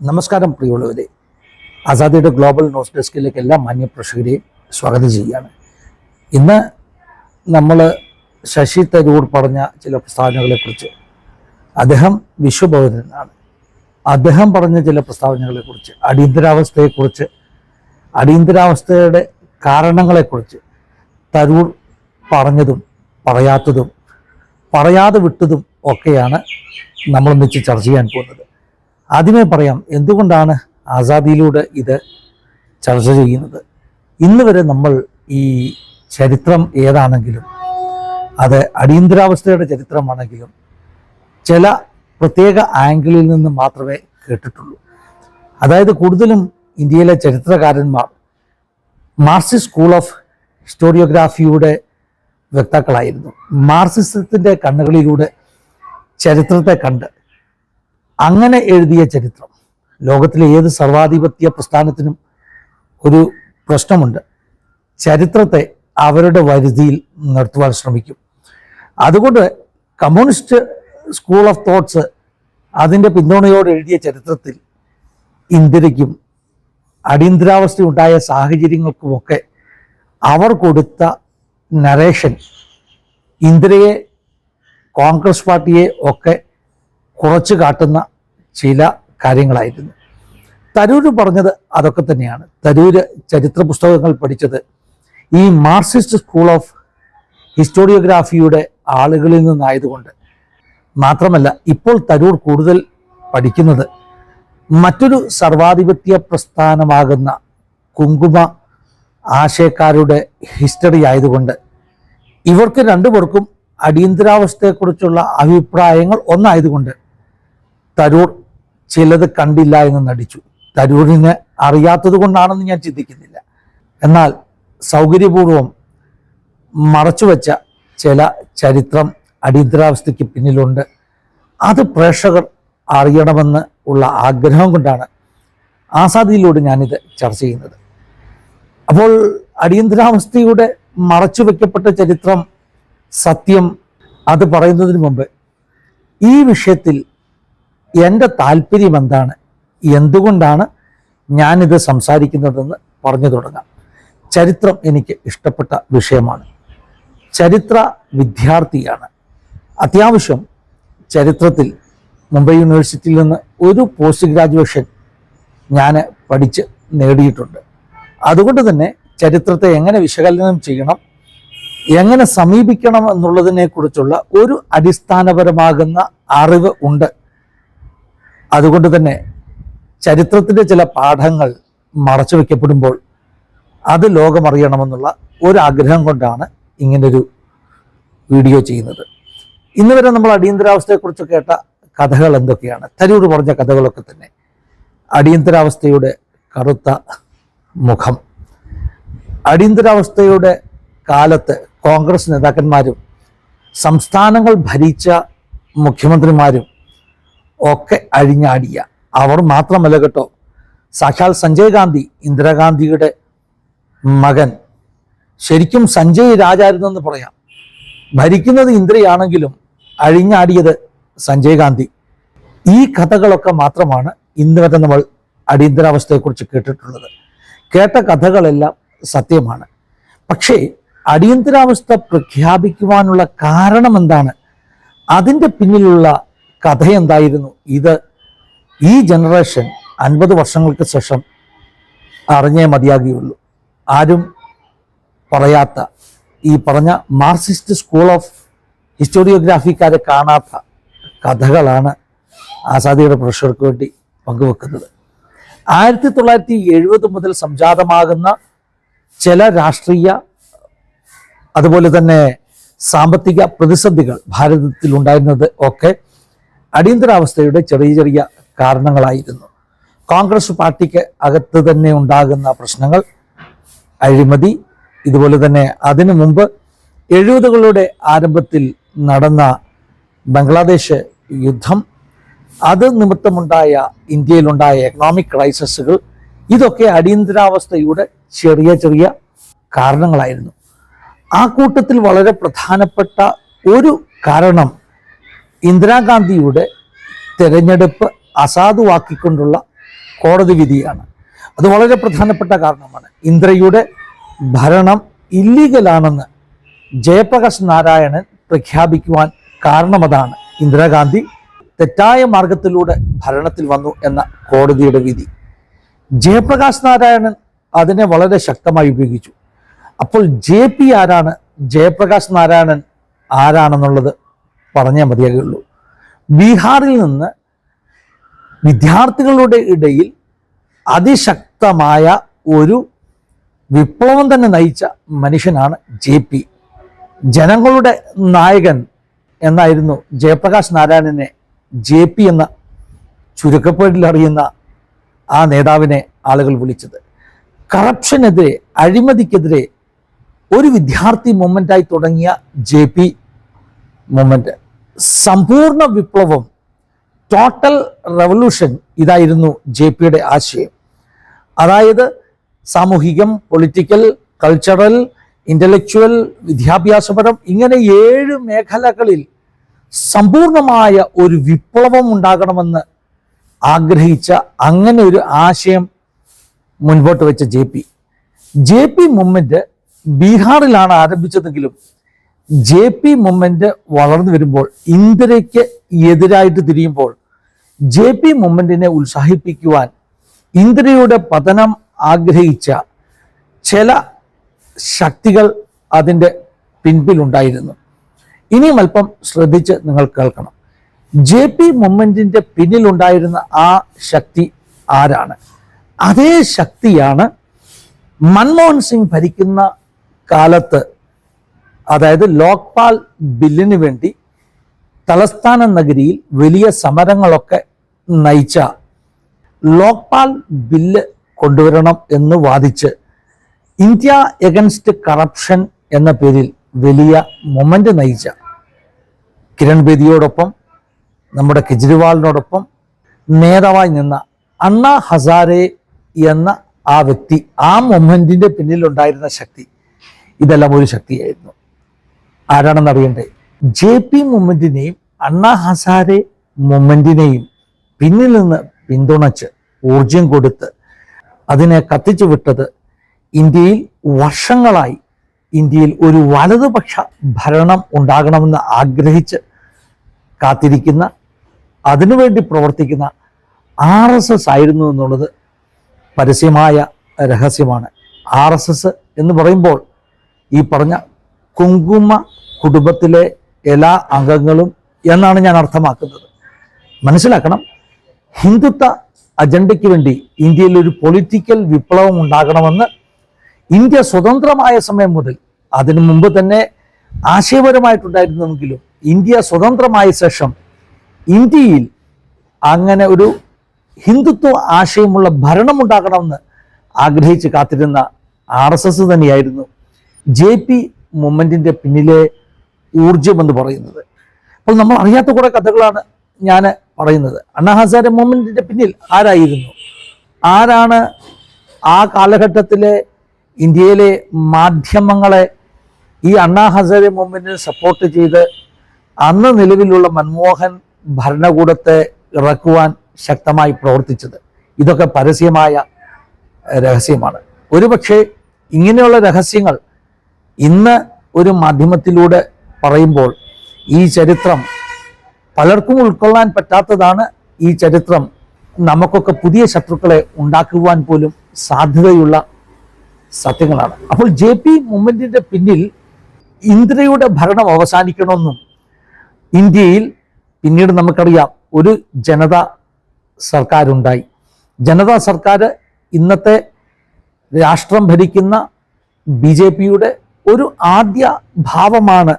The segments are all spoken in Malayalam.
നമസ്കാരം പ്രിയമുള്ളവരെ. ആസാദിയുടെ ഗ്ലോബൽ ന്യൂസ് ഡെസ്കിലേക്ക് എല്ലാ മാന്യ പ്രേക്ഷകരെയും സ്വാഗതം ചെയ്യുകയാണ്. ഇന്ന് നമ്മൾ ശശി തരൂർ പറഞ്ഞ ചില പ്രസ്താവനകളെക്കുറിച്ച് അദ്ദേഹം വിശ്വബോധനാണ് അദ്ദേഹം പറഞ്ഞ ചില പ്രസ്താവനകളെക്കുറിച്ച് അടിയന്തരാവസ്ഥയെക്കുറിച്ച് അടിയന്തരാവസ്ഥയുടെ കാരണങ്ങളെക്കുറിച്ച് തരൂർ പറഞ്ഞതും പറയാത്തതും പറയാതെ വിട്ടതും ഒക്കെയാണ് നമ്മൾ ഒന്നിച്ച് ചർച്ച ചെയ്യാൻ പോകുന്നത്. ആദ്യമേ പറയാം എന്തുകൊണ്ടാണ് ആസാദിയിലൂടെ ഇത് ചർച്ച ചെയ്യുന്നത്? ഇന്ന് വരെ നമ്മൾ ഈ ചരിത്രം ഏതാണെങ്കിലും അത് അടിയന്തരാവസ്ഥയുടെ ചരിത്രമാണെങ്കിലും ചില പ്രത്യേക ആംഗിളിൽ നിന്ന് മാത്രമേ കേട്ടിട്ടുള്ളൂ. അതായത് കൂടുതലും ഇന്ത്യയിലെ ചരിത്രകാരന്മാർ മാർക്സിസ്റ്റ് സ്കൂൾ ഓഫ് ഹിസ്റ്റോറിയോഗ്രാഫിയുടെ വ്യക്താക്കളായിരുന്നു മാർസിസത്തിന്റെ കണ്ണുകളിലൂടെ ചരിത്രത്തെ കണ്ട് അങ്ങനെ എഴുതിയ ചരിത്രം. ലോകത്തിലെ ഏത് സർവാധിപത്യ പ്രസ്ഥാനത്തിനും ഒരു പ്രശ്നമുണ്ട്. ചരിത്രത്തെ അവരുടെ വരുതിയിൽ നിർത്തുവാൻ ശ്രമിക്കും. അതുകൊണ്ട് കമ്മ്യൂണിസ്റ്റ് സ്കൂൾ ഓഫ് തോട്ട്സ് അതിന്റെ പിന്തുണയോടെ എഴുതിയ ചരിത്രത്തിൽ ഇന്ത്യയ്ക്കും അടിയന്തരാവസ്ഥ ഉണ്ടായ സാഹചര്യങ്ങൾക്കുമൊക്കെ അവർ കൊടുത്ത നറേഷൻ ഇന്ദിരയെ കോൺഗ്രസ് പാർട്ടിയെ ഒക്കെ കുറച്ച് കാട്ടുന്ന ചില കാര്യങ്ങളായിരുന്നു. തരൂര് പറഞ്ഞത് അതൊക്കെ തന്നെയാണ്. തരൂര് ചരിത്ര പുസ്തകങ്ങൾ പഠിച്ചത് ഈ മാർക്സിസ്റ്റ് സ്കൂൾ ഓഫ് ഹിസ്റ്റോറിയോഗ്രാഫിയുടെ ആളുകളിൽ നിന്നായതുകൊണ്ട്. മാത്രമല്ല ഇപ്പോൾ തരൂർ കൂടുതൽ പഠിക്കുന്നത് മറ്റൊരു സർവാധിപത്യ പ്രസ്ഥാനമാകുന്ന കുങ്കുമ ആശയക്കാരുടെ ഹിസ്റ്ററി ആയതുകൊണ്ട് ഇവർക്ക് രണ്ടുപേർക്കും അടിയന്തരാവസ്ഥയെക്കുറിച്ചുള്ള അഭിപ്രായങ്ങൾ ഒന്നായതുകൊണ്ട് തരൂർ ചിലത് കണ്ടില്ല എന്ന് നടിച്ചു. തരൂരിന് അറിയാത്തത് കൊണ്ടാണെന്ന് ഞാൻ ചിന്തിക്കുന്നില്ല. എന്നാൽ സൗകര്യപൂർവം മറച്ചുവെച്ച ചില ചരിത്രം അടിയന്തരാവസ്ഥയ്ക്ക് പിന്നിലുണ്ട്. അത് പ്രേക്ഷകർ അറിയണമെന്ന് ഉള്ള ആഗ്രഹം കൊണ്ടാണ് ആസാദിയിലൂടെ ഞാനിത് ചർച്ച ചെയ്യുന്നത്. അപ്പോൾ അടിയന്തരാവസ്ഥയുടെ മറച്ചു വയ്ക്കപ്പെട്ട ചരിത്രം സത്യം അത് പറയുന്നതിന് മുമ്പ് ഈ വിഷയത്തിൽ എന്റെ താല്പര്യം എന്താണ്? എന്തുകൊണ്ടാണ് ഞാനിത് സംസാരിക്കുന്നതെന്ന് പറഞ്ഞു തുടങ്ങാം. ചരിത്രം എനിക്ക് ഇഷ്ടപ്പെട്ട വിഷയമാണ്. ചരിത്ര വിദ്യാർത്ഥിയാണ്. അത്യാവശ്യം ചരിത്രത്തിൽ മുംബൈ യൂണിവേഴ്സിറ്റിയിൽ നിന്ന് ഒരു പോസ്റ്റ് ഗ്രാജുവേഷൻ ഞാൻ പഠിച്ച് നേടിയിട്ടുണ്ട്. അതുകൊണ്ട് തന്നെ ചരിത്രത്തെ എങ്ങനെ വിശകലനം ചെയ്യണം എങ്ങനെ സമീപിക്കണം എന്നുള്ളതിനെക്കുറിച്ചുള്ള ഒരു അടിസ്ഥാനപരമാകുന്ന അറിവ് ഉണ്ട് അതുകൊണ്ട് തന്നെ ചരിത്രത്തിന്റെ ചില പാഠങ്ങൾ മറച്ചു വയ്ക്കപ്പെടുമ്പോൾ അത് ലോകമറിയണമെന്നുള്ള ആഗ്രഹം കൊണ്ടാണ് ഇങ്ങനൊരു വീഡിയോ ചെയ്യുന്നത്. ഇന്ന് വരെ നമ്മൾ അടിയന്തരാവസ്ഥയെക്കുറിച്ച് കേട്ട കഥകൾ എന്തൊക്കെയാണ്? തരൂർ പറഞ്ഞ കഥകളൊക്കെ തന്നെ. അടിയന്തരാവസ്ഥയുടെ കറുത്ത മുഖം. അടിയന്തരാവസ്ഥയുടെ കാലത്ത് കോൺഗ്രസ് നേതാക്കന്മാരും സംസ്ഥാനങ്ങൾ ഭരിച്ച മുഖ്യമന്ത്രിമാരും ഒക്കെ അഴിഞ്ഞാടിയ. അവർ മാത്രമല്ല കേട്ടോ. സാക്ഷാൽ സഞ്ജയ് ഗാന്ധി ഇന്ദിരാഗാന്ധിയുടെ മകൻ. ശരിക്കും സഞ്ജയ് രാജായിരുന്നെന്ന് പറയാം. ഭരിക്കുന്നത് ഇന്ദിരയാണെങ്കിലും അഴിഞ്ഞാടിയത് സഞ്ജയ് ഗാന്ധി. ഈ കഥകളൊക്കെ മാത്രമാണ് ഇന്ന് വരെ നമ്മൾ അടിയന്തരാവസ്ഥയെക്കുറിച്ച് കേട്ടിട്ടുള്ളത്. കേട്ട കഥകളെല്ലാം സത്യമാണ്. പക്ഷേ അടിയന്തരാവസ്ഥ പ്രഖ്യാപിക്കുവാനുള്ള കാരണം എന്താണ്? അതിന്റെ പിന്നിലുള്ള കഥ എന്തായിരുന്നു ഇത് ഈ ജനറേഷൻ അൻപത് വർഷങ്ങൾക്ക് ശേഷം അറിഞ്ഞേ മതിയാകുകയുള്ളൂ. ആരും പറയാത്ത ഈ പറഞ്ഞ മാർക്സിസ്റ്റ് സ്കൂൾ ഓഫ് ഹിസ്റ്റോറിയോഗ്രാഫിക്കാരെ കാണാത്ത കഥകളാണ് ആസാദിയുടെ പ്രഷർക്ക് വേണ്ടി പങ്കുവെക്കുന്നത്. ആയിരത്തി തൊള്ളായിരത്തി എഴുപത് മുതൽ സംജാതമാകുന്ന ചില രാഷ്ട്രീയ അതുപോലെ തന്നെ സാമ്പത്തിക പ്രതിസന്ധികൾ ഭാരതത്തിൽ ഉണ്ടായിരുന്നത് ഒക്കെ അടിയന്തരാവസ്ഥയുടെ ചെറിയ ചെറിയ കാരണങ്ങളായിരുന്നു. കോൺഗ്രസ് പാർട്ടിക്ക് അകത്ത് തന്നെ ഉണ്ടാകുന്ന പ്രശ്നങ്ങൾ അഴിമതി ഇതുപോലെ തന്നെ അതിനു മുമ്പ് എഴുപതുകളുടെ ആരംഭത്തിൽ നടന്ന ബംഗ്ലാദേശ് യുദ്ധം അത് നിമിത്തമുണ്ടായ ഇന്ത്യയിലുണ്ടായ എക്കണോമിക് ക്രൈസിസുകൾ ഇതൊക്കെ അടിയന്തരാവസ്ഥയുടെ ചെറിയ ചെറിയ കാരണങ്ങളായിരുന്നു. ആ കൂട്ടത്തിൽ വളരെ പ്രധാനപ്പെട്ട ഒരു കാരണം ഇന്ദിരാഗാന്ധിയുടെ തെരഞ്ഞെടുപ്പ് അസാധുവാക്കിക്കൊണ്ടുള്ള കോടതി വിധിയാണ്. അത് വളരെ പ്രധാനപ്പെട്ട കാരണമാണ്. ഇന്ദിരയുടെ ഭരണം ഇല്ലീഗലാണെന്ന് ജയപ്രകാശ് നാരായണൻ പ്രഖ്യാപിക്കുവാൻ കാരണമതാണ്. ഇന്ദിരാഗാന്ധി തെറ്റായ മാർഗത്തിലൂടെ ഭരണത്തിൽ വന്നു എന്ന കോടതിയുടെ വിധി. ജയപ്രകാശ് നാരായണൻ അതിനെ വളരെ ശക്തമായി ഉപയോഗിച്ചു. അപ്പോൾ ജെ പി ആരാണ്? ജയപ്രകാശ് നാരായണൻ ആരാണെന്നുള്ളത് പറഞ്ഞേ മതിയാകുള്ളൂ ബീഹാറിൽ നിന്ന് വിദ്യാർത്ഥികളുടെ ഇടയിൽ അതിശക്തമായ ഒരു വിപ്ലവം തന്നെ നയിച്ച മനുഷ്യനാണ് ജെ പി. ജനങ്ങളുടെ നായകൻ എന്നായിരുന്നു ജയപ്രകാശ് നാരായണനെ ജെ പി എന്ന ചുരുക്കപ്പേരിൽ അറിയുന്ന ആ നേതാവിനെ ആളുകൾ വിളിച്ചത്. കറപ്ഷനെതിരെ അഴിമതിക്കെതിരെ ഒരു വിദ്യാർത്ഥി മൂവ്മെന്റായി തുടങ്ങിയ ജെ പി മൂവ്മെന്റ് സമ്പൂർണ വിപ്ലവം ടോട്ടൽ റവല്യൂഷൻ ഇതായിരുന്നു ജെ പിയുടെ ആശയം. അതായത് സാമൂഹികം പൊളിറ്റിക്കൽ കൾച്ചറൽ ഇന്റലക്ച്വൽ വിദ്യാഭ്യാസപരം ഇങ്ങനെ ഏഴ് മേഖലകളിൽ സമ്പൂർണമായ ഒരു വിപ്ലവം ഉണ്ടാകണമെന്ന് ആഗ്രഹിച്ച അങ്ങനെ ഒരു ആശയം മുൻപോട്ട് വെച്ച J P. J P movement ബീഹാറിലാണ് ആരംഭിച്ചതെങ്കിലും ജെ പി മൊമെന്റ് വളർന്നു വരുമ്പോൾ ഇന്ദിരയ്ക്ക് എതിരായിട്ട് തിരിയുമ്പോൾ ജെ പി മൊമെന്റിനെ ഉത്സാഹിപ്പിക്കുവാൻ ഇന്ദിരയുടെ പതനം ആഗ്രഹിച്ച ചില ശക്തികൾ അതിന്റെ പിൻപിലുണ്ടായിരുന്നു. ഇനിയും അല്പം ശ്രദ്ധിച്ച് നിങ്ങൾ കേൾക്കണം. ജെ പി മൊമെന്റിന്റെ പിന്നിലുണ്ടായിരുന്ന ആ ശക്തി ആരാണ്? അതേ ശക്തിയാണ് മൻമോഹൻ സിംഗ് ഭരിക്കുന്ന കാലത്ത് അതായത് ലോക്പാൽ ബില്ലിന് വേണ്ടി തലസ്ഥാന നഗരിയിൽ വലിയ സമരങ്ങളൊക്കെ നയിച്ച ലോക്പാൽ ബില്ല് കൊണ്ടുവരണം എന്ന് വാദിച്ച് ഇന്ത്യ എഗൻസ്റ്റ് കറപ്ഷൻ എന്ന പേരിൽ വലിയ മൊമെന്റ് നയിച്ച കിരൺ ബേദിയോടൊപ്പം നമ്മുടെ കെജ്രിവാളിനോടൊപ്പം നേതാവായി നിന്ന അണ്ണാ ഹസാരെ എന്ന ആ വ്യക്തി ആ മൊമെന്റിന്റെ പിന്നിലുണ്ടായിരുന്ന ശക്തി ഇതെല്ലാം ഒരു ശക്തിയായിരുന്നു. ആരാണെന്ന് അറിയണ്ടേ? ജെ പി മൊമെന്റിനെയും അണ്ണാ ഹസാരെ മൊമെന്റിനെയും പിന്നിൽ നിന്ന് പിന്തുണച്ച് ഊർജം കൊടുത്ത് അതിനെ കത്തിച്ചു വിട്ടത് ഇന്ത്യയിൽ വർഷങ്ങളായി ഇന്ത്യയിൽ ഒരു വലതുപക്ഷ ഭരണം ഉണ്ടാകണമെന്ന് ആഗ്രഹിച്ച് കാത്തിരിക്കുന്ന അതിനുവേണ്ടി പ്രവർത്തിക്കുന്ന ആർ എസ് എസ് ആയിരുന്നു എന്നുള്ളത് പരസ്യമായ രഹസ്യമാണ്. ആർ എസ് എസ് എന്ന് പറയുമ്പോൾ ഈ പറഞ്ഞ കുങ്കുമ കുടുംബത്തിലെ എല്ലാ അംഗങ്ങളും എന്നാണ് ഞാൻ അർത്ഥമാക്കുന്നത്. മനസ്സിലാക്കണം? ഹിന്ദുത്വ അജണ്ടയ്ക്ക് വേണ്ടി ഇന്ത്യയിൽ ഒരു പൊളിറ്റിക്കൽ വിപ്ലവം ഉണ്ടാകണമെന്ന് ഇന്ത്യ സ്വതന്ത്രമായ സമയം മുതൽ അതിനു മുമ്പ് തന്നെ ആശയപരമായിട്ടുണ്ടായിരുന്നെങ്കിലും ഇന്ത്യ സ്വതന്ത്രമായ ശേഷം ഇന്ത്യയിൽ അങ്ങനെ ഒരു ഹിന്ദുത്വ ആശയമുള്ള ഭരണം ഭരണമുണ്ടാകണമെന്ന് ആഗ്രഹിച്ച് കാത്തിരുന്ന ആർ എസ് എസ് തന്നെയായിരുന്നു. ജെ പി മൂവ്മെന്റിന്റെ പിന്നിലെ ഊർജം എന്ന് പറയുന്നത്. അപ്പോൾ നമ്മൾ അറിയാത്ത കുറെ കഥകളാണ് ഞാൻ പറയുന്നത്. അണ്ണാ ഹസാരെ മൂവ്മെന്റിന്റെ പിന്നിൽ ആരായിരുന്നു? ആരാണ് ആ കാലഘട്ടത്തിലെ ഇന്ത്യയിലെ മാധ്യമങ്ങളെ ഈ അണ്ണാ ഹസാരെ മൂവ്മെന്റിനെ സപ്പോർട്ട് ചെയ്ത് അന്ന് നിലവിലുള്ള മൻമോഹൻ ഭരണകൂടത്തെ ഇറക്കുവാൻ ശക്തമായി പ്രവർത്തിച്ചത്? ഇതൊക്കെ പരസ്യമായ രഹസ്യമാണ്. ഒരുപക്ഷെ ഇങ്ങനെയുള്ള രഹസ്യങ്ങൾ ഇന്ന് ഒരു മാധ്യമത്തിലൂടെ പറയുമ്പോൾ ഈ ചരിത്രം പലർക്കും ഉൾക്കൊള്ളാൻ പറ്റാത്തതാണ് ഈ ചരിത്രം. നമുക്കൊക്കെ പുതിയ ശത്രുക്കളെ ഉണ്ടാക്കുവാൻ പോലും സാധ്യതയുള്ള സത്യങ്ങളാണ്. അപ്പോൾ ജെ പി മൂവ്മെന്റിന്റെ പിന്നിൽ ഇന്ദിരയുടെ ഭരണം അവസാനിക്കണമെന്നും ഇന്ത്യയിൽ പിന്നീട് നമുക്കറിയാം ഒരു ജനതാ സർക്കാരുണ്ടായി. ജനതാ സർക്കാർ ഇന്നത്തെ രാഷ്ട്രം ഭരിക്കുന്ന ബി ജെ പിയുടെ ഒരു ആദ്യ ഭാവമാണ്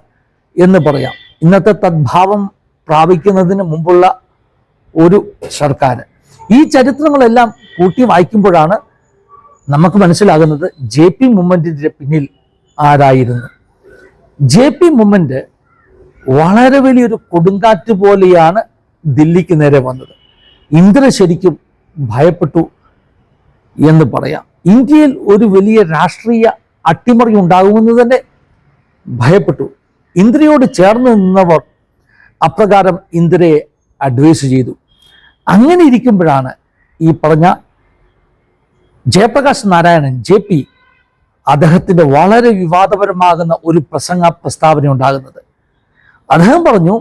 എന്ന് പറയാം. ഇന്നത്തെ തദ്ഭാവം പ്രാപിക്കുന്നതിന് മുമ്പുള്ള ഒരു സർക്കാർ ഈ ചരിത്രങ്ങളെല്ലാം കൂട്ടി വായിക്കുമ്പോഴാണ് നമുക്ക് മനസ്സിലാകുന്നത് ജെ പി മൂവ്മെന്റിന്റെ പിന്നിൽ ആരായിരുന്നു. ജെ പി മൂവ്മെന്റ് വളരെ വലിയൊരു കൊടുങ്കാറ്റ് പോലെയാണ് ദില്ലിക്ക് നേരെ വന്നത്. ഇന്ദ്ര ശരിക്കും ഭയപ്പെട്ടു എന്ന് പറയാം. ഇന്ത്യയിൽ ഒരു വലിയ രാഷ്ട്രീയ അട്ടിമറി ഉണ്ടാകുമെന്ന് തന്നെ ഭയപ്പെട്ടു. ഇന്ദിരയോട് ചേർന്ന് നിന്നവർ അപ്രകാരം ഇന്ദ്രയെ അഡ്വൈസ് ചെയ്തു. അങ്ങനെ ഇരിക്കുമ്പോഴാണ് ഈ പറഞ്ഞ ജയപ്രകാശ് നാരായണൻ ജെ പി അദ്ദേഹത്തിന്റെ വളരെ വിവാദപരമാകുന്ന ഒരു പ്രസംഗ പ്രസ്താവന ഉണ്ടാകുന്നത്. അദ്ദേഹം പറഞ്ഞു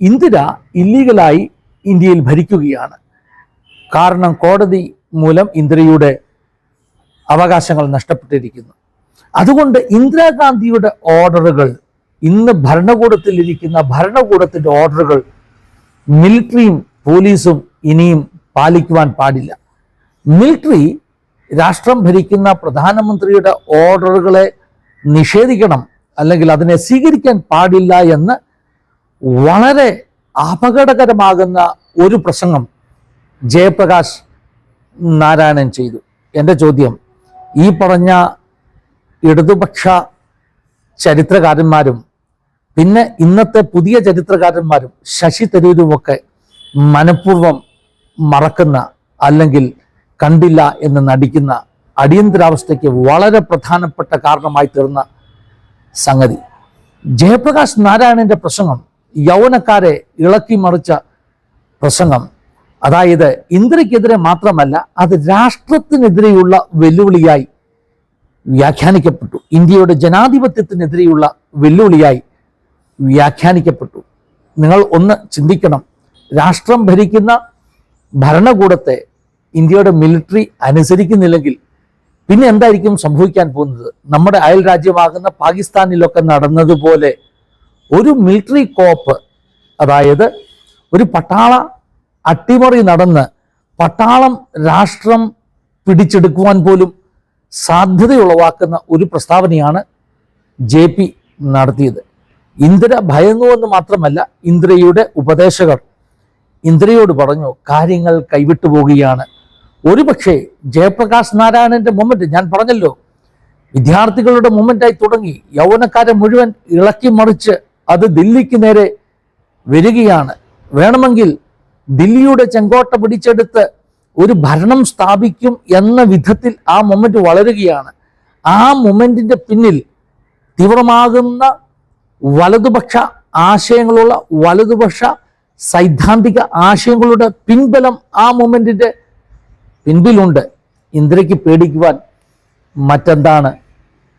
ഇന്ദിര ഇല്ലീഗലായി ഇന്ത്യയിൽ ഭരിക്കുകയാണ്. കാരണം കോടതി മൂലം ഇന്ദിരയുടെ അവകാശങ്ങൾ നഷ്ടപ്പെട്ടിരിക്കുന്നു. അതുകൊണ്ട് ഇന്ദിരാഗാന്ധിയുടെ ഓർഡറുകൾ ഇന്ന് ഭരണകൂടത്തിലിരിക്കുന്ന ഭരണകൂടത്തിന്റെ ഓർഡറുകൾ മിലിറ്ററിയും പോലീസും ഇനിയും പാലിക്കുവാൻ പാടില്ല. മിലിറ്ററി രാഷ്ട്രം ഭരിക്കുന്ന പ്രധാനമന്ത്രിയുടെ ഓർഡറുകളെ നിഷേധിക്കണം അല്ലെങ്കിൽ അതിനെ സ്വീകരിക്കാൻ പാടില്ല എന്ന് വളരെ അപകടകരമാകുന്ന ഒരു പ്രസംഗം ജയപ്രകാശ് നാരായണൻ ചെയ്തു. എന്റെ ചോദ്യം ഈ പറഞ്ഞ ഇടതുപക്ഷ ചരിത്രകാരന്മാരും പിന്നെ ഇന്നത്തെ പുതിയ ചരിത്രകാരന്മാരും ശശി തരൂരുമൊക്കെ മനഃപൂർവം മറക്കുന്ന അല്ലെങ്കിൽ കണ്ടില്ല എന്ന് നടിക്കുന്ന അടിയന്തരാവസ്ഥയ്ക്ക് വളരെ പ്രധാനപ്പെട്ട കാരണമായി തീർന്ന സംഗതി. ജയപ്രകാശ് നാരായണന്റെ പ്രസംഗം യൗവനക്കാരെ ഇളക്കി മറിച്ച പ്രസംഗം അതായത് ഇന്ത്യക്കെതിരെ മാത്രമല്ല അത് രാഷ്ട്രത്തിനെതിരെയുള്ള വെല്ലുവിളിയായി വ്യാഖ്യാനിക്കപ്പെട്ടു. ഇന്ത്യയുടെ ജനാധിപത്യത്തിനെതിരെയുള്ള വെല്ലുവിളിയായി വ്യാഖ്യാനിക്കപ്പെട്ടു. നിങ്ങൾ ഒന്ന് ചിന്തിക്കണം. രാഷ്ട്രം ഭരിക്കുന്ന ഭരണകൂടത്തെ ഇന്ത്യയുടെ മിലിറ്ററി അനുസരിക്കുന്നില്ലെങ്കിൽ പിന്നെ എന്തായിരിക്കും സംഭവിക്കാൻ പോകുന്നത്? നമ്മുടെ അയൽ രാജ്യമാകുന്ന പാകിസ്ഥാനിലൊക്കെ നടന്നതുപോലെ ഒരു മിലിറ്ററി കോപ്പ് അതായത് ഒരു പട്ടാള അട്ടിമറി നടന്ന് പട്ടാളം രാഷ്ട്രം പിടിച്ചെടുക്കുവാൻ പോലും സാധ്യതയുളവാക്കുന്ന ഒരു പ്രസ്താവനയാണ് ജെ പി നടത്തിയത്. ഇന്ദിര ഭയന്നു എന്ന് മാത്രമല്ല ഇന്ദിരയുടെ ഉപദേശകർ ഇന്ദ്രയോട് പറഞ്ഞു കാര്യങ്ങൾ കൈവിട്ടു പോവുകയാണ്. ഒരുപക്ഷെ ജയപ്രകാശ് നാരായണന്റെ മൊമെന്റ് ഞാൻ പറഞ്ഞല്ലോ വിദ്യാർത്ഥികളുടെ മൊമെന്റായി തുടങ്ങി. യൗവനക്കാരെ മുഴുവൻ ഇളക്കി മറിച്ച് അത് ദില്ലിക്ക് നേരെ വരികയാണ്. വേണമെങ്കിൽ ദില്ലിയുടെ ചെങ്കോട്ട പിടിച്ചെടുത്ത് ഒരു ഭരണം സ്ഥാപിക്കും എന്ന വിധത്തിൽ ആ മൊമെന്റ് വളരുകയാണ്. ആ മൊമെന്റിന്റെ പിന്നിൽ തീവ്രമാകുന്ന വലതുപക്ഷ ആശയങ്ങളുള്ള വലതുപക്ഷ സൈദ്ധാന്തിക ആശയങ്ങളുടെ പിൻബലം ആ മൂമെന്റിന്റെ പിൻപിലുണ്ട്. ഇന്ദിരയ്ക്ക് പേടിക്കുവാൻ മറ്റെന്താണ്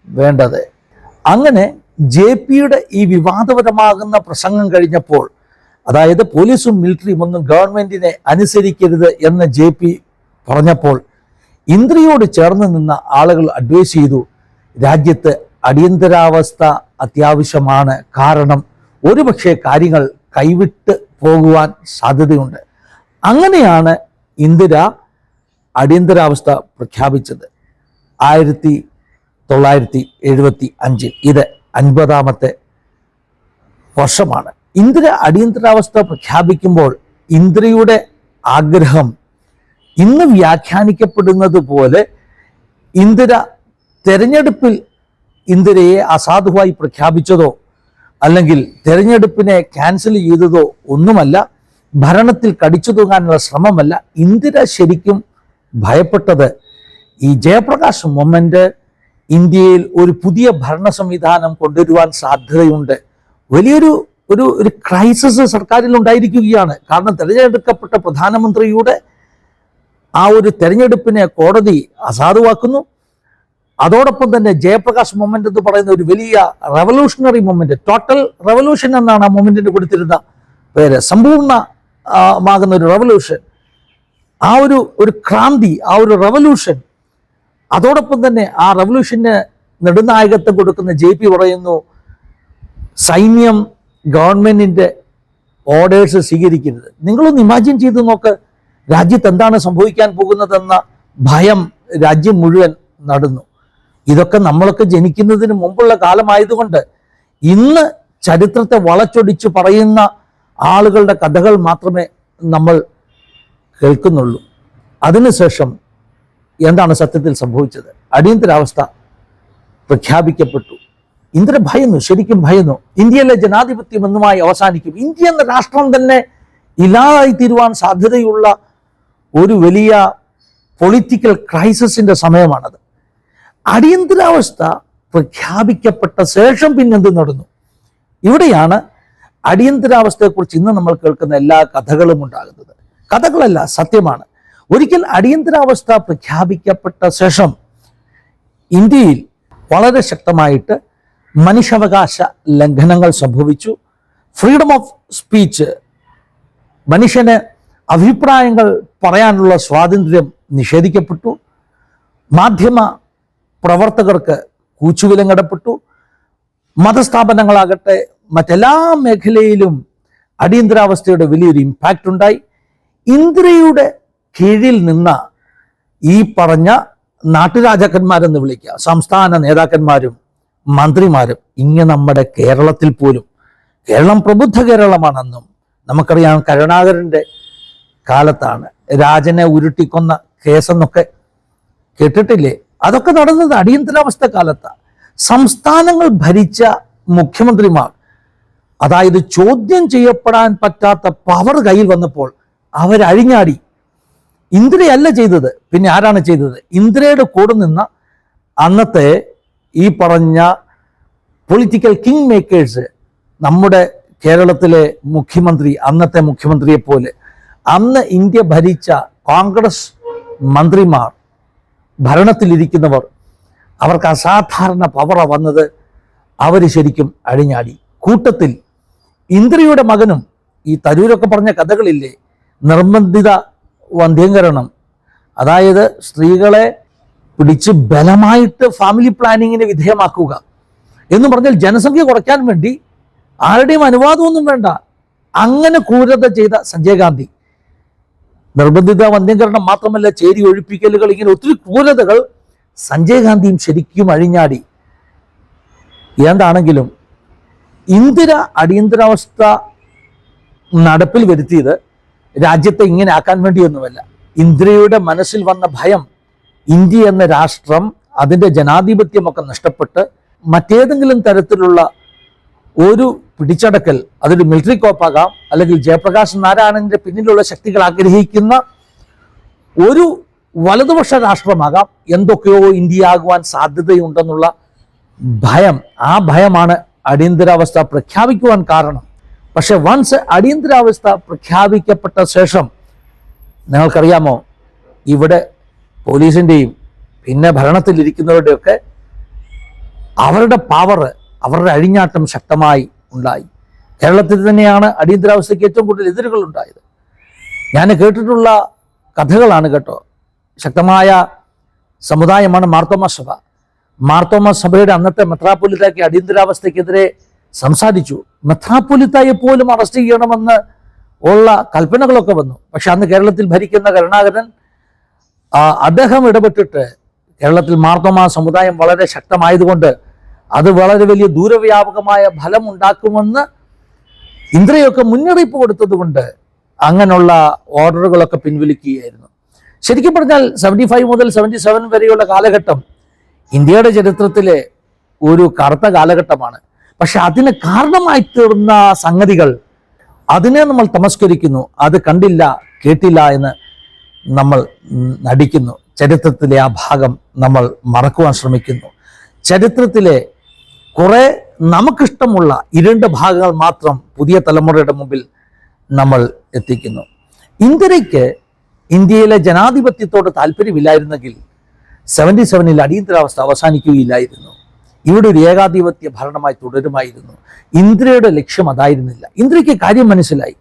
വേണ്ടത്? അങ്ങനെ ജെ പിയുടെ ഈ വിവാദപരമാകുന്ന പ്രസംഗം കഴിഞ്ഞപ്പോൾ അതായത് പോലീസും മിലിറ്ററിയും ഒന്നും ഗവൺമെന്റിനെ അനുസരിക്കരുത് എന്ന് ജെ പി പറഞ്ഞപ്പോൾ ഇന്ദ്രയോട് ചേർന്ന് നിന്ന ആളുകൾ അഡ്വൈസ് ചെയ്തു രാജ്യത്ത് അടിയന്തരാവസ്ഥ അത്യാവശ്യമാണ്. കാരണം ഒരുപക്ഷെ കാര്യങ്ങൾ കൈവിട്ട് പോകുവാൻ സാധ്യതയുണ്ട്. അങ്ങനെയാണ് ഇന്ദിര അടിയന്തരാവസ്ഥ പ്രഖ്യാപിച്ചത്. ആയിരത്തി തൊള്ളായിരത്തി എഴുപത്തി അഞ്ചിൽ ഇത് അൻപതാമത്തെ വർഷമാണ്. ഇന്ദിര അടിയന്തരാവസ്ഥ പ്രഖ്യാപിക്കുമ്പോൾ ഇന്ദിരയുടെ ആഗ്രഹം ഇന്ന് വ്യാഖ്യാനിക്കപ്പെടുന്നത് പോലെ ഇന്ദിര തെരഞ്ഞെടുപ്പിൽ ഇന്ദിരയെ അസാധുവായി പ്രഖ്യാപിച്ചതോ അല്ലെങ്കിൽ തെരഞ്ഞെടുപ്പിനെ ക്യാൻസൽ ചെയ്തതോ ഒന്നുമല്ല ഭരണത്തിൽ കടിച്ചു തൂങ്ങാനുള്ള ശ്രമമല്ല ഇന്ദിര ശരിക്കും ഭയപ്പെട്ടത്. ഈ ജയപ്രകാശ് മൊമെന്റ് ഇന്ത്യയിൽ ഒരു പുതിയ ഭരണ സംവിധാനം കൊണ്ടുവരുവാൻ സാധ്യതയുണ്ട്. വലിയൊരു ഒരു ഒരു ക്രൈസിസ് സർക്കാരിൽ ഉണ്ടായിരിക്കുകയാണ്. കാരണം തിരഞ്ഞെടുക്കപ്പെട്ട പ്രധാനമന്ത്രിയുടെ ആ ഒരു തെരഞ്ഞെടുപ്പിനെ കോടതി അസാധുവാക്കുന്നു. അതോടൊപ്പം തന്നെ ജയപ്രകാശ് മൊമെന്റ് എന്ന് പറയുന്ന ഒരു വലിയ റെവല്യൂഷണറി മൊമെന്റ് ടോട്ടൽ റെവല്യൂഷൻ എന്നാണ് ആ മൊമെന്റിന് കൊടുത്തിരുന്ന പേര്. സമ്പൂർണ ആ, മാകുന്ന ഒരു റെവല്യൂഷൻ ആ ഒരു ഒരു ക്രാന്തി ആ ഒരു റെവല്യൂഷൻ അതോടൊപ്പം തന്നെ ആ റവല്യൂഷന് നെടുനായകത്വം കൊടുക്കുന്ന ജെ പി പറയുന്നു സൈന്യം ഗവൺമെന്റിന്റെ ഓർഡേഴ്സ് സ്വീകരിക്കരുത്. നിങ്ങളൊന്ന് ഇമാജിൻ ചെയ്ത് നോക്ക് രാജ്യത്ത് എന്താണ് സംഭവിക്കാൻ പോകുന്നതെന്ന ഭയം രാജ്യം മുഴുവൻ നടന്നു. ഇതൊക്കെ നമ്മളൊക്കെ ജനിക്കുന്നതിന് മുമ്പുള്ള കാലമായതുകൊണ്ട് ഇന്ന് ചരിത്രത്തെ വളച്ചൊടിച്ച് പറയുന്ന ആളുകളുടെ കഥകൾ മാത്രമേ നമ്മൾ കേൾക്കുന്നുള്ളൂ. അതിനുശേഷം എന്താണ് സത്യത്തിൽ സംഭവിച്ചത്? അടിയന്തരാവസ്ഥ പ്രഖ്യാപിക്കപ്പെട്ടു. ഇന്ദിര ഭയന്നു ശരിക്കും ഭയന്നു. ഇന്ത്യയിലെ ജനാധിപത്യം എന്നുമായി അവസാനിക്കും. ഇന്ത്യ എന്ന രാഷ്ട്രം തന്നെ ഇല്ലാതായി തീരുവാൻ സാധ്യതയുള്ള ഒരു വലിയ പൊളിറ്റിക്കൽ ക്രൈസിസിന്റെ സമയമാണത്. അടിയന്തരാവസ്ഥ പ്രഖ്യാപിക്കപ്പെട്ട ശേഷം പിന്നെന്ത് നടന്നു? ഇവിടെയാണ് അടിയന്തരാവസ്ഥയെക്കുറിച്ച് ഇന്ന് നമ്മൾ കേൾക്കുന്ന എല്ലാ കഥകളും ഉണ്ടാകുന്നത്. കഥകളല്ല സത്യമാണ്. ഒരിക്കൽ അടിയന്തരാവസ്ഥ പ്രഖ്യാപിക്കപ്പെട്ട ശേഷം ഇന്ത്യയിൽ വളരെ ശക്തമായിട്ട് മനുഷ്യാവകാശ ലംഘനങ്ങൾ സംഭവിച്ചു. ഫ്രീഡം ഓഫ് സ്പീച്ച് മനുഷ്യന് അഭിപ്രായങ്ങൾ പറയാനുള്ള സ്വാതന്ത്ര്യം നിഷേധിക്കപ്പെട്ടു. മാധ്യമ പ്രവർത്തകർക്ക് കൂച്ചുവിലങ്ങടപ്പെട്ടു മതസ്ഥാപനങ്ങളാകട്ടെ മറ്റെല്ലാ മേഖലയിലും അടിയന്തരാവസ്ഥയുടെ വലിയൊരു ഇമ്പാക്റ്റ് ഉണ്ടായി. ഇന്ദിരയുടെ കീഴിൽ നിന്ന ഈ പറഞ്ഞ നാട്ടുരാജാക്കന്മാരെന്ന് വിളിക്കുക സംസ്ഥാന നേതാക്കന്മാരും മന്ത്രിമാരും ഇങ്ങനെ നമ്മുടെ കേരളത്തിൽ പോലും. കേരളം പ്രബുദ്ധ കേരളമാണെന്നും നമുക്കറിയാം കരുണാകരന്റെ കാലത്താണ് രാജനെ ഉരുട്ടിക്കൊന്ന കേസെന്നൊക്കെ കേട്ടിട്ടില്ലേ? അതൊക്കെ നടന്നത് അടിയന്തരാവസ്ഥ കാലത്താണ് സംസ്ഥാനങ്ങൾ ഭരിച്ച മുഖ്യമന്ത്രിമാർ അതായത് ചോദ്യം ചെയ്യപ്പെടാൻ പറ്റാത്ത പവർ കയ്യിൽ വന്നപ്പോൾ അവരഴിഞ്ഞാടി. ഇന്ദിരയല്ല ചെയ്തത് പിന്നെ ആരാണ് ചെയ്തത്? ഇന്ദിരയുടെ കൂടെ നിന്ന അന്നത്തെ ഈ പറഞ്ഞ പൊളിറ്റിക്കൽ കിങ് മേക്കേഴ്സ് നമ്മുടെ കേരളത്തിലെ മുഖ്യമന്ത്രി അന്നത്തെ മുഖ്യമന്ത്രിയെ പോലെ അന്ന് ഇന്ത്യ ഭരിച്ച കോൺഗ്രസ് മന്ത്രിമാർ ഭരണത്തിലിരിക്കുന്നവർ അവർക്ക് അസാധാരണ പവറ വന്നത് അവർ ശരിക്കും അഴിഞ്ഞാടി. കൂട്ടത്തിൽ ഇന്ദ്രയുടെ മകനും ഈ തരൂരൊക്കെ പറഞ്ഞ കഥകളില്ലേ നിർബന്ധിത വന്ധ്യംകരണം. അതായത് സ്ത്രീകളെ പിടിച്ച് ബലമായിട്ട് ഫാമിലി പ്ലാനിങ്ങിന് വിധേയമാക്കുക എന്ന് പറഞ്ഞാൽ ജനസംഖ്യ കുറയ്ക്കാൻ വേണ്ടി ആരുടെയും അനുവാദമൊന്നും വേണ്ട. അങ്ങനെ ക്രൂരത ചെയ്ത സഞ്ജയ് ഗാന്ധി. നിർബന്ധിത വന്ധ്യംകരണം മാത്രമല്ല ചേരി ഒഴിപ്പിക്കലുകൾ ഇങ്ങനെ ഒത്തിരി ക്രൂരതകൾ സഞ്ജയ് ഗാന്ധിയും ശരിക്കും അഴിഞ്ഞാടി. എന്താണെങ്കിലും ഇന്ദിര അടിയന്തരാവസ്ഥ നടപ്പിൽ വരുത്തിയത് രാജ്യത്തെ ഇങ്ങനെ ആക്കാൻ വേണ്ടിയൊന്നുമല്ല. ഇന്ദിരയുടെ മനസ്സിൽ വന്ന ഭയം ഇന്ത്യ എന്ന രാഷ്ട്രം അതിന്റെ ജനാധിപത്യമൊക്കെ നഷ്ടപ്പെട്ട് മറ്റേതെങ്കിലും തരത്തിലുള്ള ഒരു പിടിച്ചടക്കൽ അതൊരു മിലിറ്ററി കോപ്പാകാം അല്ലെങ്കിൽ ജയപ്രകാശ് നാരായണന്റെ പിന്നിലുള്ള ശക്തികൾ ആഗ്രഹിക്കുന്ന ഒരു വലതുപക്ഷ രാഷ്ട്രമാകാം എന്തൊക്കെയോ ഇന്ത്യ ആകുവാൻ സാധ്യതയുണ്ടെന്നുള്ള ഭയം. ആ ഭയമാണ് അടിയന്തരാവസ്ഥ പ്രഖ്യാപിക്കുവാൻ കാരണം. പക്ഷെ വൺസ് അടിയന്തരാവസ്ഥ പ്രഖ്യാപിക്കപ്പെട്ട ശേഷം നിങ്ങൾക്കറിയാമോ ഇവിടെ പോലീസിന്റെയും പിന്നെ ഭരണത്തിലിരിക്കുന്നവരുടെയൊക്കെ അവരുടെ പവർ അവരുടെ അഴിഞ്ഞാട്ടം ശക്തമായി ഉണ്ടായി. കേരളത്തിൽ തന്നെയാണ് അടിയന്തരാവസ്ഥയ്ക്ക് ഏറ്റവും കൂടുതൽ എതിരുകൾ ഉണ്ടായത്. ഞാൻ കേട്ടിട്ടുള്ള കഥകളാണ് കേട്ടോ. ശക്തമായ സമുദായമാണ് മാർത്തോമ സഭ. മാർത്തോമ സഭയുടെ അന്നത്തെ മെത്രാപ്പൊലിത്തയ്ക്ക് അടിയന്തരാവസ്ഥയ്ക്കെതിരെ സംസാരിച്ചു. മെത്രാപ്പൊലിത്തയെ പോലും അറസ്റ്റ് ചെയ്യണമെന്ന് ഉള്ള കൽപ്പനകളൊക്കെ വന്നു. പക്ഷെ അന്ന് കേരളത്തിൽ ഭരിക്കുന്ന കരുണാകരൻ അദ്ദേഹം ഇടപെട്ടിട്ട് കേരളത്തിൽ മാർത്തോമ സമുദായം വളരെ ശക്തമായതുകൊണ്ട് അത് വളരെ വലിയ ദൂരവ്യാപകമായ ഫലം ഉണ്ടാക്കുമെന്ന് ഇന്ദ്രയൊക്കെ മുന്നറിയിപ്പ് കൊടുത്തതുകൊണ്ട് അങ്ങനെയുള്ള ഓർഡറുകളൊക്കെ പിൻവലിക്കുകയായിരുന്നു. ശരിക്കും പറഞ്ഞാൽ സെവന്റി ഫൈവ് മുതൽ സെവന്റി സെവൻ വരെയുള്ള കാലഘട്ടം ഇന്ത്യയുടെ ചരിത്രത്തിലെ ഒരു കറുത്ത കാലഘട്ടമാണ്. പക്ഷെ അതിന് കാരണമായി തീർന്ന സംഗതികൾ അതിനെ നമ്മൾ തമസ്കരിക്കുന്നു. അത് കണ്ടില്ല കേട്ടില്ല എന്ന് നമ്മൾ നടിക്കുന്നു. ചരിത്രത്തിലെ ആ ഭാഗം നമ്മൾ മറക്കുവാൻ ശ്രമിക്കുന്നു. ചരിത്രത്തിലെ കുറെ നമുക്കിഷ്ടമുള്ള ഇരുണ്ട ഭാഗങ്ങൾ മാത്രം പുതിയ തലമുറയുടെ മുമ്പിൽ നമ്മൾ എത്തിക്കുന്നു. ഇന്ദിരയ്ക്ക് ഇന്ത്യയിലെ ജനാധിപത്യത്തോട് താല്പര്യമില്ലായിരുന്നെങ്കിൽ സെവന്റി സെവനിൽ അടിയന്തരാവസ്ഥ അവസാനിക്കുകയില്ലായിരുന്നു. ഇവിടെ ഒരു ഏകാധിപത്യ ഭരണമായി തുടരുമായിരുന്നു. ഇന്ദ്രയുടെ ലക്ഷ്യം അതായിരുന്നില്ല. ഇന്ദ്രയ്ക്ക് കാര്യം മനസ്സിലായി.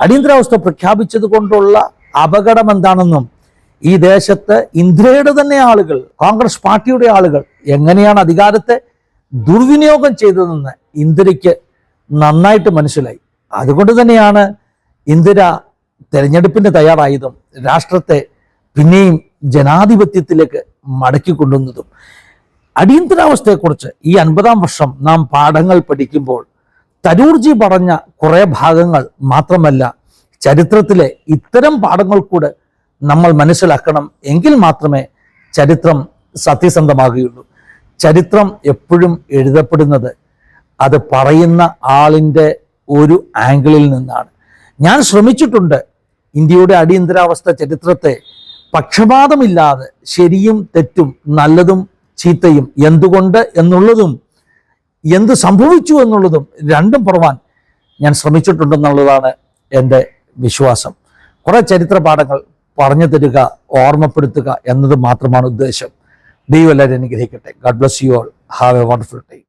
അടിയന്തരാവസ്ഥ പ്രഖ്യാപിച്ചത് കൊണ്ടുള്ള അപകടം എന്താണെന്നും ഈ ദേശത്ത് ഇന്ദ്രയുടെ തന്നെ ആളുകൾ കോൺഗ്രസ് പാർട്ടിയുടെ ആളുകൾ എങ്ങനെയാണ് അധികാരത്തെ ദുർവിനിയോഗം ചെയ്തതെന്ന് ഇന്ദിരയ്ക്ക് നന്നായിട്ട് മനസ്സിലായി. അതുകൊണ്ട് തന്നെയാണ് ഇന്ദിര തെരഞ്ഞെടുപ്പിന് തയ്യാറായതും രാഷ്ട്രത്തെ പിന്നെയും ജനാധിപത്യത്തിലേക്ക് മടക്കി കൊണ്ടുവന്നതും. അടിയന്തരാവസ്ഥയെക്കുറിച്ച് ഈ അൻപതാം വർഷം നാം പാഠങ്ങൾ പഠിക്കുമ്പോൾ തരൂർജി പറഞ്ഞ കുറേ ഭാഗങ്ങൾ മാത്രമല്ല ചരിത്രത്തിലെ ഇത്തരം പാഠങ്ങൾ കൂടെ നമ്മൾ മനസ്സിലാക്കണം എങ്കിൽ മാത്രമേ ചരിത്രം സത്യസന്ധമാകുകയുള്ളൂ. ചരിത്രം എപ്പോഴും എഴുതപ്പെടുന്നത് അത് പറയുന്ന ആളിന്റെ ഒരു ആംഗിളിൽ നിന്നാണ്. ഞാൻ ശ്രമിച്ചിട്ടുണ്ട് ഇന്ത്യയുടെ അടിയന്തരാവസ്ഥ ചരിത്രത്തെ പക്ഷപാതമില്ലാതെ ശരിയും തെറ്റും നല്ലതും ചീത്തയും എന്തുകൊണ്ട് എന്നുള്ളതും എന്ത് സംഭവിച്ചു എന്നുള്ളതും രണ്ടും പറവാൻ ഞാൻ ശ്രമിച്ചിട്ടുണ്ടെന്നുള്ളതാണ് എന്റെ വിശ്വാസം. കുറേ ചരിത്ര പാഠങ്ങൾ പറഞ്ഞു തരിക ഓർമ്മപ്പെടുത്തുക എന്നത് മാത്രമാണ് ഉദ്ദേശം. ദൈവം എല്ലാവരും അനുഗ്രഹിക്കട്ടെ God bless you all have a wonderful time